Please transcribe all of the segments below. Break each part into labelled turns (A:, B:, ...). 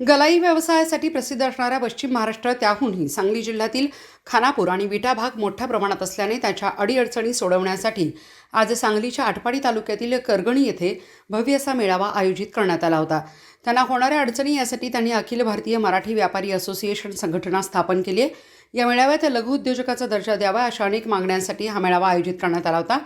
A: गलाई व्यवसायासाठी प्रसिद्ध असणाऱ्या पश्चिम महाराष्ट्र त्याहूनही सांगली जिल्ह्यातील खानापूर आणि विटा भाग मोठ्या प्रमाणात असल्याने त्याच्या अडीअडचणी सोडवण्यासाठी आज सांगलीच्या आटपाडी तालुक्यातील करगणी येथे भव्य असा मेळावा आयोजित करण्यात आला होता. त्यांना होणाऱ्या अडचणी यासाठी त्यांनी अखिल भारतीय मराठी व्यापारी असोसिएशन संघटना स्थापन केली आहे. या मेळाव्यात लघु उद्योजकाचा दर्जा द्यावा अशा अनेक मागण्यांसाठी हा मेळावा आयोजित करण्यात आला होता.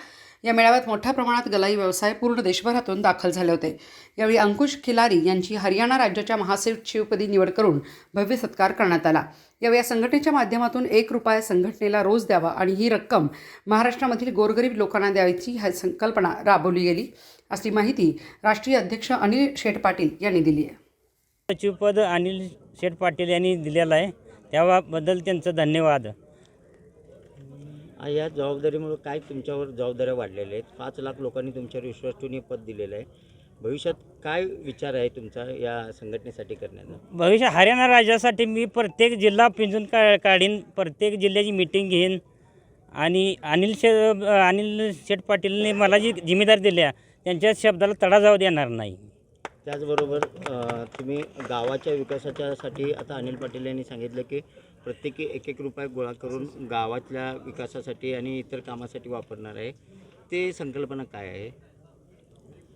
A: या मेळाव्यात मोठ्या प्रमाणात गलाई व्यवसाय पूर्ण देशभरातून दाखल झाले होते. यावेळी अंकुश खिलारी यांची हरियाणा राज्याच्या महासचिवपदी निवड करून भव्य सत्कार करण्यात आला. यावेळी या संघटनेच्या माध्यमातून एक रुपया संघटनेला रोज द्यावा आणि ही रक्कम महाराष्ट्रामधील गोरगरीब लोकांना द्यायची ही संकल्पना राबवली गेली. अशी माहिती राष्ट्रीय अध्यक्ष अनिल शेठ पाटील यांनी दिली आहे.
B: सचिवपद अनिल शेठ पाटील यांनी दिलेलं आहे. त्याबद्दल त्यांचं धन्यवाद.
C: या जबाबदारीमुळे काय तुमच्यावर जबाबदाऱ्या वाढलेल्या आहेत? पाच लाख लोकांनी तुमच्यावर विश्वास ठेवून हे पद दिलेलं आहे. भविष्यात काय विचार आहे तुमचा या संघटनेसाठी करण्याचा?
B: भविष्य हरियाणा राज्यासाठी मी प्रत्येक जिल्हा पिंजून का काढीन प्रत्येक जिल्ह्याची मिटिंग घेईन. आणि अनिल शे अनिल शेठ पाटीलने मला जी जिम्मेदारी दिल्या त्यांच्या शब्दाला तडा जाऊ देणार नाही.
C: त्याचबरोबर तुम्ही गावाच्या विकासाच्यासाठी आता अनिल पाटील यांनी सांगितलं की प्रत्येकी एक एक रुपये गोळा करून गावातल्या विकासासाठी आणि इतर कामासाठी वापरणार आहे. ते संकल्पना काय आहे?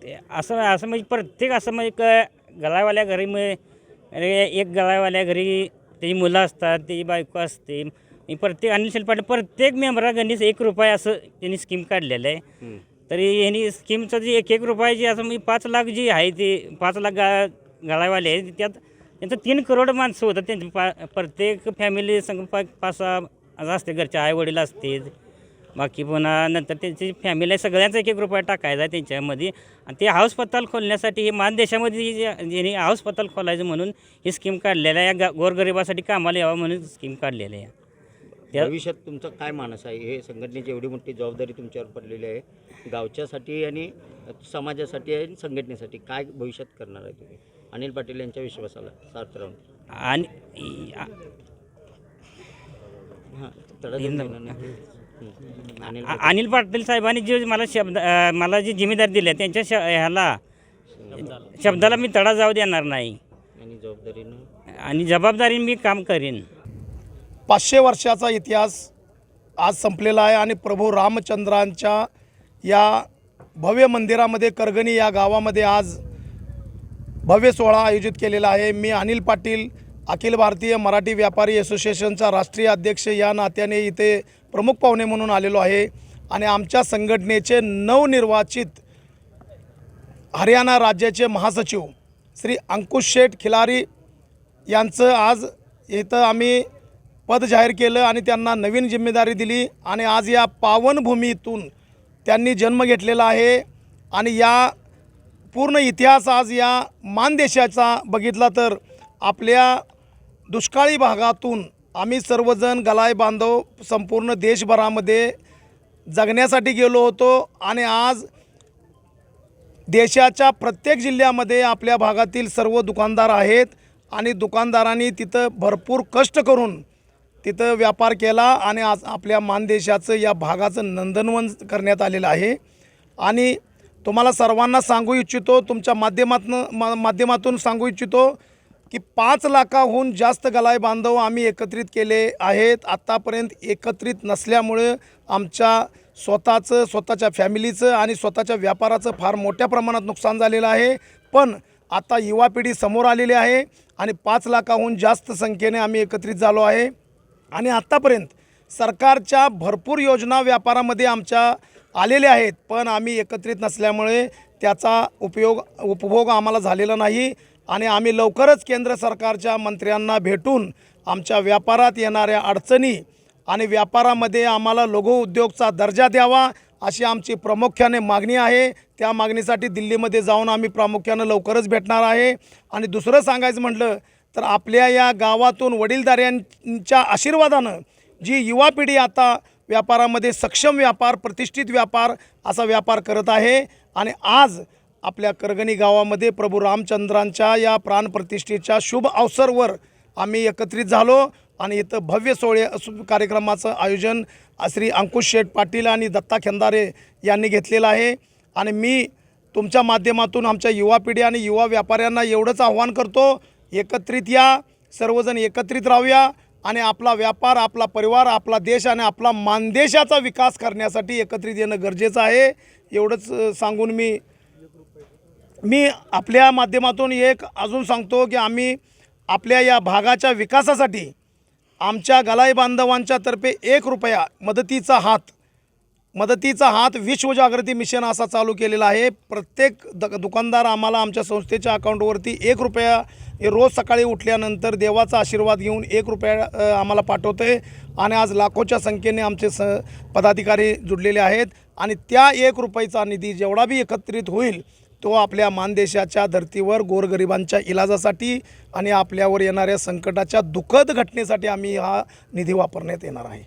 B: ते असं असं म्हणजे प्रत्येक असं म्हणजे क गळावाल्या घरी मग अरे एक गळावाल्या घरी त्याची मुलं असतात त्याची बायको असते. प्रत्येक अनिल शेठ पाटील प्रत्येक मेंबरागणीच एक रुपये असं त्यांनी स्कीम काढलेलं आहे. तरी यांनी स्कीमचं जे एक एक रुपयाची असं मी पाच लाख जी आहे ते पाच लाख गा गाळावाले आहे त्यात त्यांचं तीन करोड माणसं होतात त्यांची पा प्रत्येक फॅमिली संग पा पाच सहा असते. घरचे आईवडील असतील. असते बाकी पुन्हा नंतर त्यांची फॅमिली सगळ्यांचा एक एक रुपया टाकायचा आहे त्यांच्यामध्ये. आणि ते हाऊस पत्ताल खोलण्यासाठी हे मानदेशामध्ये जे- ज्यांनी हाऊस पत्ताल खोलायचं म्हणून ही स्कीम काढलेलं आहे. या ग गोरगरिबासाठी कामाला यावं म्हणून स्कीम काढलेली आहे. त्या-
C: भविष्यात तुमचा काय मानस आहे? हे संघटनेची एवढी मोठी जबाबदारी तुमच्यावर पडलेली आहे. गावच्यासाठी आणि समाजासाठी आणि संघटनेसाठी काय भविष्यात करणार आहे तुम्ही? अनिल पाटील यांच्या विश्वासाला सार्थ राहून.
B: आणि
C: हां. अनिल
B: पाटील. साहेबांनी जे मला शब्द मला जी जिम्मेदारी दिली आहे, त्यांच्या श ह्याला शब्दाला मी तडा जाऊ देणार नाही.
C: आणि जबाबदारीनं?
B: आणि जबाबदारीने मी काम करीन.
D: पाचशे वर्षाचा इतिहास आज संपलेला आहे आणि प्रभू रामचंद्रांच्या या भव्य मंदिरामध्ये करगणी या गावामध्ये आज भव्य सोहळा आयोजित केलेला आहे. मी अनिल पाटील अखिल भारतीय मराठी व्यापारी असोसिएशनचा राष्ट्रीय अध्यक्ष या नात्याने इथे प्रमुख पाहुणे म्हणून आलेलो आहे आणि आमच्या संघटनेचे नवनिर्वाचित हरियाणा राज्याचे महासचिव श्री अंकुश शेठ खिलारी यांचं आज इथं आम्ही पद जाहीर केलं आणि त्यांना नवीन जिम्मेदारी दिली. आणि आज या पावनभूमीतून त्यांनी जन्म घेतलेला आहे. आणि या पूर्ण इतिहास आज या मानदेशाचा बघितला तर आपल्या दुष्काळी भागातून आम्ही सर्वजण गलाय बांधव संपूर्ण देशभरामध्ये जगण्यासाठी गेलो होतो. आणि आज देशाच्या प्रत्येक जिल्ह्यामध्ये आपल्या भागातील सर्व दुकानदार आहेत. आणि दुकानदारांनी तिथं भरपूर कष्ट करून तिथं व्यापार केला आणि आज आपल्या मानदेशाचं या भागाचं नंदनवन करण्यात आलेलं आहे. आणि तुम्हाला सर्वांना सांगू इच्छितो तुमच्या माध्यमातून मा माध्यमातून सांगू इच्छितो की पाच लाखाहून जास्त गलाय बांधव आम्ही एकत्रित केले आहेत. आत्तापर्यंत एकत्रित नसल्यामुळे आमच्या स्वतःचं स्वतःच्या फॅमिलीचं आणि स्वतःच्या व्यापाराचं फार मोठ्या प्रमाणात नुकसान झालेलं आहे. पण आता युवा पिढी समोर आलेली आहे आणि पाच लाखाहून जास्त संख्येने आम्ही एकत्रित झालो आहे. आणि आत्तापर्यंत सरकारच्या भरपूर योजना व्यापारामध्ये आमच्या आलेल्या आहेत पण आम्ही एकत्रित नसल्यामुळे त्याचा उपयोग उपभोग आम्हाला झालेला नाही आणि आम्ही लवकरच केंद्र सरकारच्या मंत्र्यांना भेटून आमच्या व्यापारात येणाऱ्या अडचणी आणि व्यापारामध्ये आम्हाला लघु उद्योगचा दर्जा द्यावा अशी आमची प्रामुख्याने मागणी आहे. त्या मागणीसाठी दिल्लीमध्ये जाऊन आम्ही प्रामुख्यानं लवकरच भेटणार आहे. आणि दुसरं सांगायचं म्हटलं तर आपल्या या गावातून वडीलधाऱ्यांच्या आशीर्वादानं जी युवा पिढी आता व्यापारामध्ये सक्षम व्यापार प्रतिष्ठित व्यापार असा व्यापार करत आहे आणि आज आपल्या करगणी गावामध्ये प्रभू रामचंद्रांच्या या प्राणप्रतिष्ठेच्या शुभ अवसरवर आम्ही एकत्रित झालो आणि इथं भव्य सोहळे कार्यक्रमाचं आयोजन श्री अंकुश शेठ पाटील आणि दत्ता खेंदारे यांनी घेतलेलं आहे. आणि मी तुमच्या माध्यमातून आमच्या युवा पिढी आणि युवा व्यापाऱ्यांना एवढंच आव्हान करतो एकत्रित या सर्वजण एकत्रित राहूया आणि आपला व्यापार आपला परिवार आपला देश आणि आपला मानदेशाचा विकास करण्यासाठी एकत्रित येणं गरजेचं आहे. एवढंच सांगून मी मी आपल्या माध्यमातून एक अजून सांगतो की आम्ही आपल्या या भागाच्या विकासासाठी आमच्या गलाई बांधवांच्या तर्फे एक रुपया मदतीचा हात मदतीचा हात विश्व जागृती मिशन असा चालू केलेला आहे. प्रत्येक द दुकानदार आम्हाला आमच्या संस्थेच्या अकाउंटवरती एक रुपया रोज सकाळी उठल्यानंतर देवाचा आशीर्वाद घेऊन एक रुपया आम्हाला पाठवतं आहे आणि आज लाखोच्या संख्येने आमचे स पदाधिकारी जुडलेले आहेत. आणि त्या एक रुपयाचा निधी जेवढा बी एकत्रित होईल तो आपल्या मानदेशाच्या धर्तीवर गोरगरिबांच्या इलाजासाठी आणि आपल्यावर येणाऱ्या संकटाच्या दुःखद घटनेसाठी आम्ही हा निधी वापरण्यात येणार आहे.